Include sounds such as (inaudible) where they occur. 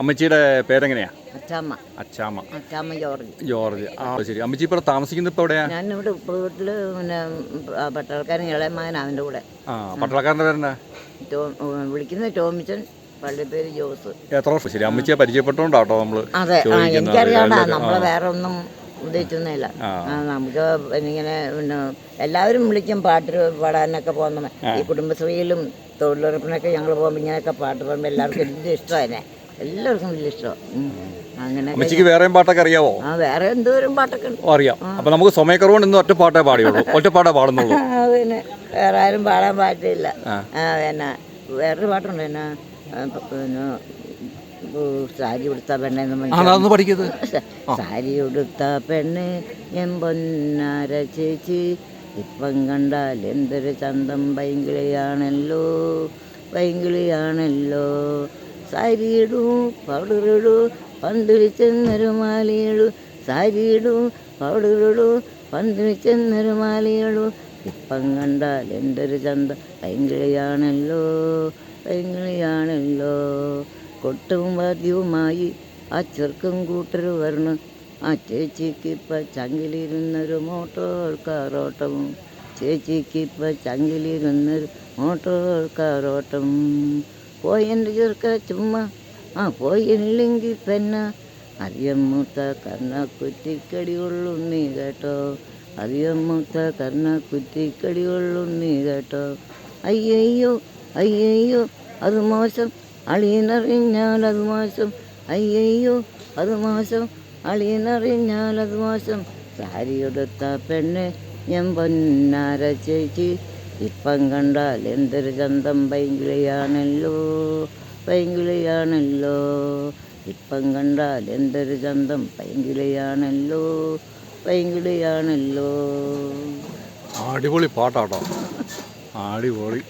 അമ്മച്ചിയുടെ പേരെങ്ങനെയാ? Achamma. Achamma. Achamma George. George. ആ ശരി. അമ്മച്ചി ഇപ്പോൾ താമസിക്കുന്നത് ഇപ്പോൾ എവിടെയാ? ഞാനിവിടെ വീട്ടിൽ പിന്നെ ആ പട്ടാൾക്കാരൻ ഇളയമാൻ അവന്റെ കൂടെ. ആ പട്ടാളക്കാരന്റെ പേരെന്നാ ടോ- വിളിക്കുന്ന ടോമിച്ചൻ പള്ളിപ്പേര് ജോസ്. എത്ര ശരി അമ്മച്ചിയെ പരിചയപ്പെട്ടോണ്ടാട്ടോ നമ്മൾ അതെ. എനിക്കറിയാണ്ടാ നമ്മളെ വേറെ ഒന്നും ഉദ്ദേശിച്ചൊന്നുമില്ല നമുക്ക് ഇങ്ങനെ പിന്നെ എല്ലാവരും വിളിക്കും പാട്ട് പാടാനൊക്കെ പോകുന്ന ഈ കുടുംബശ്രീയിലും തൊഴിലുറപ്പിനൊക്കെ ഞങ്ങൾ പോകുമ്പോൾ ഇങ്ങനെയൊക്കെ പാട്ട് പാടുമ്പോൾ (laughs) എല്ലാവർക്കും വലിയ ഇഷ്ടമാണ് എല്ലാവർക്കും വലിയ ഇഷ്ടമാണ് അങ്ങനെ അമ്മച്ചിക്ക് വേറെയും പാട്ടൊക്കെ അറിയാവോ? ആ വേറെ എന്തോരം പാട്ടൊക്കെ അറിയാം. അപ്പൊ നമുക്ക് സമയക്കുറവുണ്ട് ഇന്ന് ഒറ്റ പാട്ടേ പാടിയുള്ളൂ. (laughs) ഒറ്റ പാട്ടേ പാടുന്നുള്ളൂ. പിന്നെ വേറെ ആരും പാടാൻ പാട്ടില്ല പിന്നെ വേറൊരു പാട്ടുണ്ട് പിന്നെ സാരി ഉടുത്ത പെണ്ണെന്ന് പഠിക്കുന്നത് സാരി ഉടുത്ത പെണ്ണ് എം പൊന്നാര ചേച്ചി. ഇപ്പം കണ്ടാൽ എന്തൊരു ചന്തം പൈങ്കിളിയാണല്ലോ പൈങ്കിളിയാണല്ലോ. സാരിയിടൂ പൗഡറിടു പന്തിരി ചെന്നൊരു മാലയിടൂ സാരിയിടൂ പൗഡറിടു പന്തിരി ചെന്നൊരു മാലയിടൂ ഇപ്പം കണ്ടാൽ എന്തൊരു ചന്തം പൈങ്കിളിയാണല്ലോ പൈങ്കിളിയാണല്ലോ. കൊട്ടും വാദ്യവുമായി ആ ചെറുക്കും കൂട്ടർ വരണം ആ ചേച്ചിക്ക് ഇപ്പം ചങ്കിലിരുന്നൊരു മോട്ടോർ കാറോട്ടവും ചേച്ചിക്ക് ഇപ്പം ചങ്കിലിരുന്നൊരു മോട്ടോർ കാറോട്ടം പോയെന്റെ ചെറുക്ക ചുമ്മാ ആ പോയില്ലെങ്കിൽ പെന്ന അറിയമ്മൂത്ത മൂത്ത കർണ കുറ്റിക്കടി നീ കേട്ടോ. അറിയമ്മൂത്ത മൂത്ത കർണ കുറ്റിക്കടി നീ കേട്ടോ. അയ്യയ്യോ അയ്യയ്യോ അത് മോശം. അളിയനറിഞ്ഞാൽ അത് മാസം അയ്യയ്യോ അത് മാസം അളിയനറിഞ്ഞാൽ അത് മാസം സാരിയുടുത്ത പെണ്ണെ ഞാൻ പൊന്നാര ചേച്ചി ഇപ്പം കണ്ടാൽ എന്തൊരു ചന്തം പൈങ്കിളിയാണല്ലോ പൈങ്കിളിയാണല്ലോ. ഇപ്പം കണ്ടാൽ എന്തൊരു ചന്തം പൈങ്കിളിയാണല്ലോ പൈങ്കിളിയാണല്ലോ. അടിപൊളി പാട്ടാട്ടോ. അടിപൊളി.